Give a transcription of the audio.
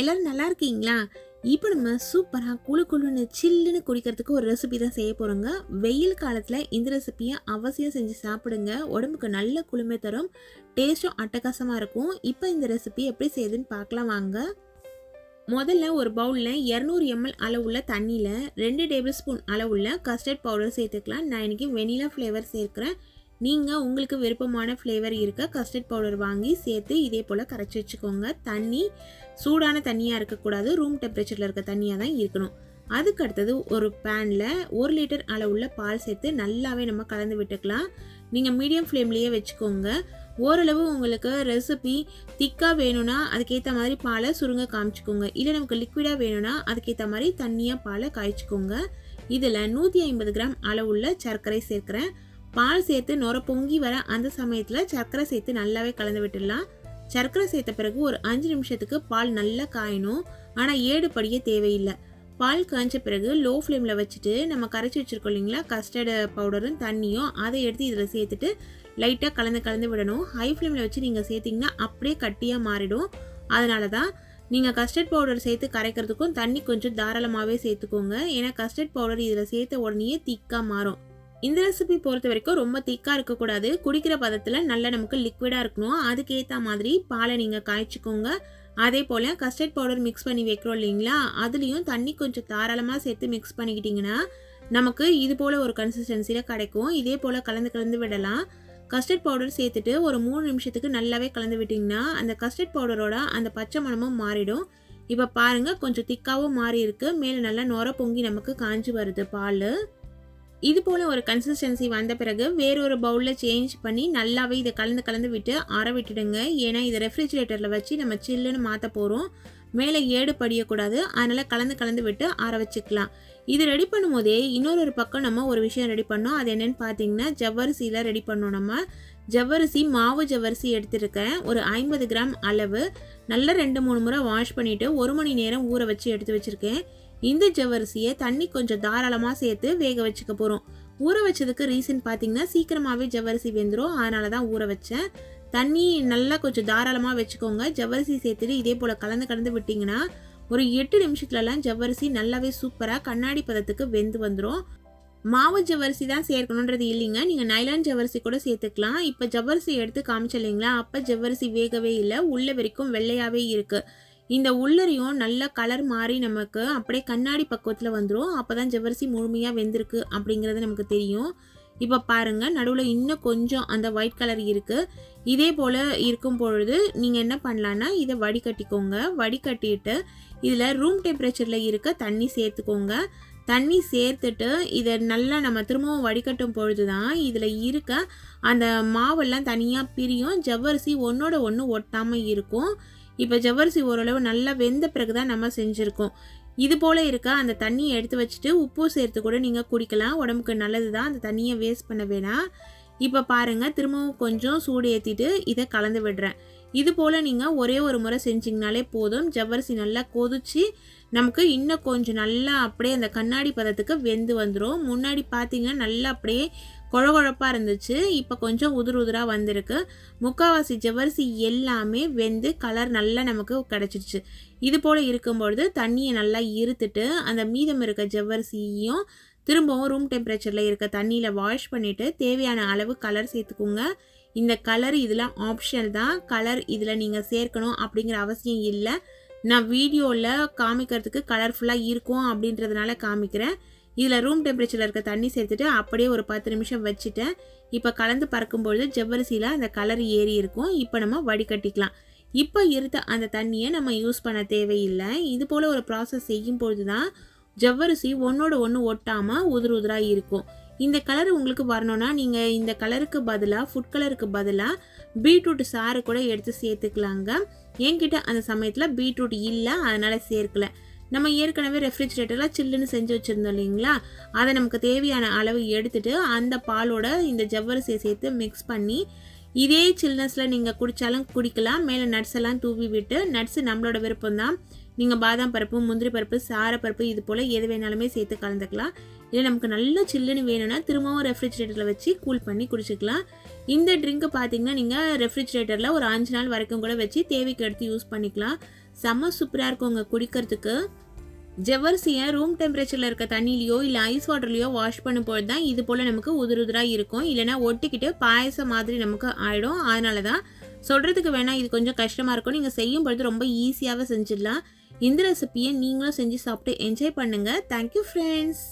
எல்லோரும் நல்லா இருக்கீங்களா? இப்போ நம்ம சூப்பராக குழு குழுன்னு சில்லுன்னு குடிக்கிறதுக்கு ஒரு ரெசிபி தான் செய்ய போகிறோங்க வெயில் காலத்தில் இந்த ரெசிப்பியை அவசியம் செஞ்சு சாப்பிடுங்க. உடம்புக்கு நல்ல குளுமை தரும். டேஸ்ட்டும் அட்டகாசமாக இருக்கும். இப்போ இந்த ரெசிபி எப்படி செய்யுதுன்னு பார்க்கலாம் வாங்க. முதல்ல ஒரு பவுலில் இரநூறு எம்எல் அளவுள்ள தண்ணியில் ரெண்டு டேபிள் ஸ்பூன் அளவுள்ள கஸ்டர்ட் பவுடர் சேர்த்துக்கலாம். நான் இன்றைக்கி வெனிலா ஃப்ளேவர் சேர்க்குறேன். நீங்கள் உங்களுக்கு விருப்பமான ஃப்ளேவர் இருக்க கஸ்டர்ட் பவுடர் வாங்கி சேர்த்து இதே போல் கரைச்சி வச்சுக்கோங்க. தண்ணி சூடான தண்ணியாக இருக்கக்கூடாது. ரூம் டெம்பரேச்சரில் இருக்க தண்ணியாக தான் இருக்கணும். அதுக்கு அடுத்தது ஒரு பேனில் ஒரு லிட்டர் அளவுள்ள பால் சேர்த்து நல்லாவே நம்ம கலந்து விட்டுக்கலாம். நீங்கள் மீடியம் ஃப்ளேம்லேயே வச்சுக்கோங்க. ஓரளவு உங்களுக்கு ரெசிபி திக்காக வேணும்னா அதுக்கேற்ற மாதிரி பாலை சுருங்க காமிச்சிக்கோங்க. இல்லை நமக்கு லிக்விடாக வேணும்னா அதுக்கேற்ற மாதிரி தண்ணியாக பாலை காய்ச்சிக்கோங்க. இதில் நூற்றி ஐம்பது கிராம் அளவுள்ள சர்க்கரை சேர்க்குறேன். பால் சேர்த்து நுர பொங்கி வர அந்த சமயத்தில் சர்க்கரை சேர்த்து நல்லாவே கலந்து விட்டுடலாம். சர்க்கரை சேர்த்த பிறகு ஒரு அஞ்சு நிமிஷத்துக்கு பால் நல்லா காயணும். ஆனால் ஏடு படிய தேவையில்லை. பால் காய்ச்ச பிறகு லோ ஃப்ளேமில் வச்சுட்டு நம்ம கரைச்சி வச்சுருக்கோம் இல்லைங்களா? கஸ்டர்டு பவுடரும் தண்ணியும் அதை எடுத்து இதில் சேர்த்துட்டு லைட்டாக கலந்து கலந்து விடணும். ஹை ஃப்ளேமில் வச்சு நீங்கள் சேர்த்திங்கன்னா அப்படியே கட்டியாக மாறிடும். அதனால தான் நீங்கள் கஸ்டர்ட் பவுடர் சேர்த்து கரைக்கிறதுக்கும் தண்ணி கொஞ்சம் தாராளமாகவே சேர்த்துக்கோங்க. ஏன்னா கஸ்டர்ட் பவுடர் இதில் சேர்த்த உடனே திக்காக மாறும். இந்த ரெசிபி பொறுத்த வரைக்கும் ரொம்ப திக்காக இருக்கக்கூடாது. குடிக்கிற பதத்தில் நல்லா நமக்கு லிக்விடாக இருக்கணும். அதுக்கேற்ற மாதிரி பாலை நீங்கள் காய்ச்சிக்கோங்க. அதே போல் கஸ்டர்ட் பவுடர் மிக்ஸ் பண்ணி வைக்கிறோம் இல்லைங்களா? அதுலேயும் தண்ணி கொஞ்சம் தாராளமாக சேர்த்து மிக்ஸ் பண்ணிக்கிட்டிங்கன்னா நமக்கு இது போல் ஒரு கன்சிஸ்டன்சியில் கிடைக்கும். இதே போல் கலந்து கலந்து விடலாம். கஸ்டர்ட் பவுடர் சேர்த்துட்டு ஒரு மூணு நிமிஷத்துக்கு நல்லாவே கலந்து விட்டிங்கன்னா அந்த கஸ்டர்ட் பவுடரோட அந்த பச்சை மணமும் மாறிடும். இப்போ பாருங்கள் கொஞ்சம் திக்காகவும் மாறி இருக்குது மேலே நல்லா நுர பொங்கி நமக்கு காஞ்சி வருது பால். இது போல் ஒரு கன்சிஸ்டன்சி வந்த பிறகு வேறொரு பவுலில் சேஞ்ச் பண்ணி நல்லாவே இதை கலந்து கலந்து விட்டு ஆற விட்டுடுங்க. ஏன்னா இதை ரெஃப்ரிஜிரேட்டரில் வச்சு நம்ம சில்லுன்னு மாற்ற போகிறோம் மேலே ஏடு படியக்கூடாது. அதனால் கலந்து கலந்து விட்டு ஆற வச்சுக்கலாம். இது ரெடி பண்ணும்போதே இன்னொரு ஒரு பக்கம் நம்ம ஒரு விஷயம் ரெடி பண்ணோம். அது என்னென்னு பார்த்தீங்கன்னா ஜவ்வரிசியில் ரெடி பண்ணோம் நம்ம. ஜவ்வரிசி மாவு ஜவ்வரிசி எடுத்துருக்கேன். ஒரு ஐம்பது கிராம் அளவு. நல்லா ரெண்டு மூணு முறை வாஷ் பண்ணிவிட்டு ஒரு மணி நேரம் ஊற வச்சு எடுத்து வச்சுருக்கேன். இந்த ஜவ்வரிசியை தண்ணி கொஞ்சம் தாராளமாக சேர்த்து வேக வச்சுக்க போகிறோம் ஊற வச்சதுக்கு ரீசன் பார்த்தீங்கன்னா சீக்கிரமாகவே ஜவ்வரிசி வெந்துடும் அதனால தான் ஊற வச்சேன். தண்ணி நல்லா கொஞ்சம் தாராளமாக வச்சுக்கோங்க. ஜவ்வரிசி சேர்த்துட்டு இதே போல் கலந்து கலந்து விட்டிங்கன்னா ஒரு எட்டு நிமிஷத்துலலாம் ஜவ்வரிசி நல்லாவே சூப்பராக கண்ணாடி பதத்துக்கு வெந்து வந்துடும் மாவு ஜவ்வரிசி தான் சேர்க்கணுன்றது இல்லைங்க. நீங்கள் நைலான் ஜவ்வரிசி கூட சேர்த்துக்கலாம். இப்போ ஜவ்வரிசி எடுத்து காமிச்சலைங்களா அப்போ ஜவ்வரிசி வேகவே இல்லை. உள்ள வரைக்கும் வெள்ளையாகவே இருக்குது இந்த உள்ளரையும் நல்ல கலர் மாறி நமக்கு அப்படியே கண்ணாடி பக்குவத்தில் வந்துடும் அப்போ தான் ஜவ்வரிசி முழுமையாக வெந்திருக்கு அப்படிங்கிறது நமக்கு தெரியும். இப்போ பாருங்கள் நடுவில் இன்னும் கொஞ்சம் அந்த ஒயிட் கலர் இருக்குது இதே போல் இருக்கும் பொழுது நீங்கள் என்ன பண்ணலான்னா இதை வடிகட்டிக்கோங்க. வடிகட்டிட்டு இதில் ரூம் டெம்பரேச்சரில் இருக்க தண்ணி சேர்த்துக்கோங்க. தண்ணி சேர்த்துட்டு இதை நல்லா நம்ம திரும்பவும் வடிகட்டும் பொழுது தான் இதில் இருக்க அந்த மாவெல்லாம் தனியாக பிரியும். ஜவ்வரிசி ஒன்றோட ஒன்று ஒட்டாமல் இருக்கும். இப்போ ஜவ்வரிசி ஓரளவு நல்லா வெந்த பிறகு தான் நம்ம செஞ்சுருக்கோம். இது போல் இருக்க? அந்த தண்ணியை எடுத்து வச்சுட்டு உப்பு சேர்த்து கூட நீங்கள் குடிக்கலாம். உடம்புக்கு நல்லது தான் அந்த தண்ணியை வேஸ்ட் பண்ண வேணாம். இப்போ பாருங்கள் திரும்பவும் கொஞ்சம் சூடு ஏற்றிட்டு இதை கலந்து விடுறேன். இது போல் நீங்கள் ஒரே ஒரு முறை செஞ்சிங்கனாலே போதும். ஜவ்வரிசி நல்லா கொதிச்சு நமக்கு இன்னும் கொஞ்சம் நல்லா அப்படியே அந்த கண்ணாடி பதத்துக்கு வெந்து வந்துடும் முன்னாடி பார்த்தீங்கன்னா நல்லா அப்படியே குழகுழப்பாக இருந்துச்சு. இப்போ கொஞ்சம் உதிர் உதிராக வந்திருக்கு. முக்கால்வாசி ஜவ்வரிசி எல்லாமே வெந்து கலர் நல்லா நமக்கு கிடச்சிருச்சு. இது போல் இருக்கும்பொழுது தண்ணியை நல்லா இருத்துட்டு அந்த மீதம் இருக்க ஜவ்வரிசியையும் திரும்பவும் ரூம் டெம்பரேச்சரில் இருக்க தண்ணியில் வாஷ் பண்ணிவிட்டு தேவையான அளவு கலர் சேர்த்துக்கோங்க. இந்த கலர் இதில் ஆப்ஷனல் தான். கலர் இதில் நீங்கள் சேர்க்கணும் அப்படிங்கிற அவசியம் இல்லை. நான் வீடியோவில் காமிக்கிறதுக்கு கலர்ஃபுல்லாக இருக்கும் அப்படின்றதுனால காமிக்கிறேன். இதில் ரூம் டெம்பரேச்சரில் இருக்க தண்ணி சேர்த்துட்டு அப்படியே ஒரு பத்து நிமிஷம் வச்சுட்டேன் இப்போ கலந்து பறக்கும்பொழுது ஜவ்வரிசியில் அந்த கலர் ஏறி இருக்கும். இப்போ நம்ம வடிகட்டிக்கலாம். இப்போ இருந்த அந்த தண்ணியை நம்ம யூஸ் பண்ண தேவையில்லை. இது போல் ஒரு ப்ராசஸ் செய்யும் பொழுது தான் ஜவ்வரிசி ஒன்றோட ஒன்று ஒட்டாமல் உதிர் உதிராக இருக்கும். இந்த கலர் உங்களுக்கு வரணும்னா நீங்கள் இந்த கலருக்கு பதிலாக ஃபுட் கலருக்கு பதிலாக பீட்ரூட் சாறு கூட எடுத்து சேர்த்துக்கலாங்க. என்கிட்ட அந்த சமயத்தில் பீட்ரூட் இல்லை அதனால் சேர்க்கலை. நம்ம ஏற்கனவே ரெஃப்ரிஜிரேட்டரில் சில்லுன்னு செஞ்சு வச்சுருந்தோம் இல்லைங்களா? அதை நமக்கு தேவையான அளவு எடுத்துட்டு அந்த பாலோட இந்த ஜவ்வரிசியை சேர்த்து மிக்ஸ் பண்ணி இதே சில்னஸில் நீங்கள் குடித்தாலும் குடிக்கலாம். மேலே நட்ஸ் எல்லாம் தூவி விட்டு நட்ஸு நம்மளோட விருப்பம் தான் நீங்கள் பாதாம் பருப்பு முந்திரி பருப்பு சாரப்பருப்பு இது போல் எது வேணாலுமே சேர்த்து கலந்துக்கலாம். இல்லை நமக்கு நல்ல சில்லுன்னு வேணும்னா திரும்பவும் ரெஃப்ரிஜிரேட்டரில் வச்சு கூல் பண்ணி குடிச்சிக்கலாம். இந்த ட்ரிங்க்கு பார்த்தீங்கன்னா நீங்கள் ரெஃப்ரிஜிரேட்டரில் ஒரு அஞ்சு நாள் வரைக்கும் கூட வச்சு தேவைக்கு எடுத்து யூஸ் பண்ணிக்கலாம். செம்ம சூப்பராக இருக்கும் உங்கள் குடிக்கிறதுக்கு. ஜவ்வரிசியை ரூம் டெம்பரேச்சரில் இருக்க தண்ணியிலையோ இல்லை ஐஸ் வாட்டர்லையோ வாஷ் பண்ணும்போது தான் இது போல் நமக்கு உதிர் இருக்கும். இல்லைனா ஒட்டிக்கிட்டு பாயசம் மாதிரி நமக்கு ஆகிடும் அதனால தான் சொல்கிறதுக்கு வேணால் இது கொஞ்சம் கஷ்டமாக இருக்கும். நீங்கள் செய்யும் பொழுது ரொம்ப ஈஸியாகவே செஞ்சிடலாம். இந்த ரெசிபியை நீங்களும் செஞ்சு சாப்பிட்டு என்ஜாய் பண்ணுங்கள் தேங்க்யூ ஃப்ரெண்ட்ஸ்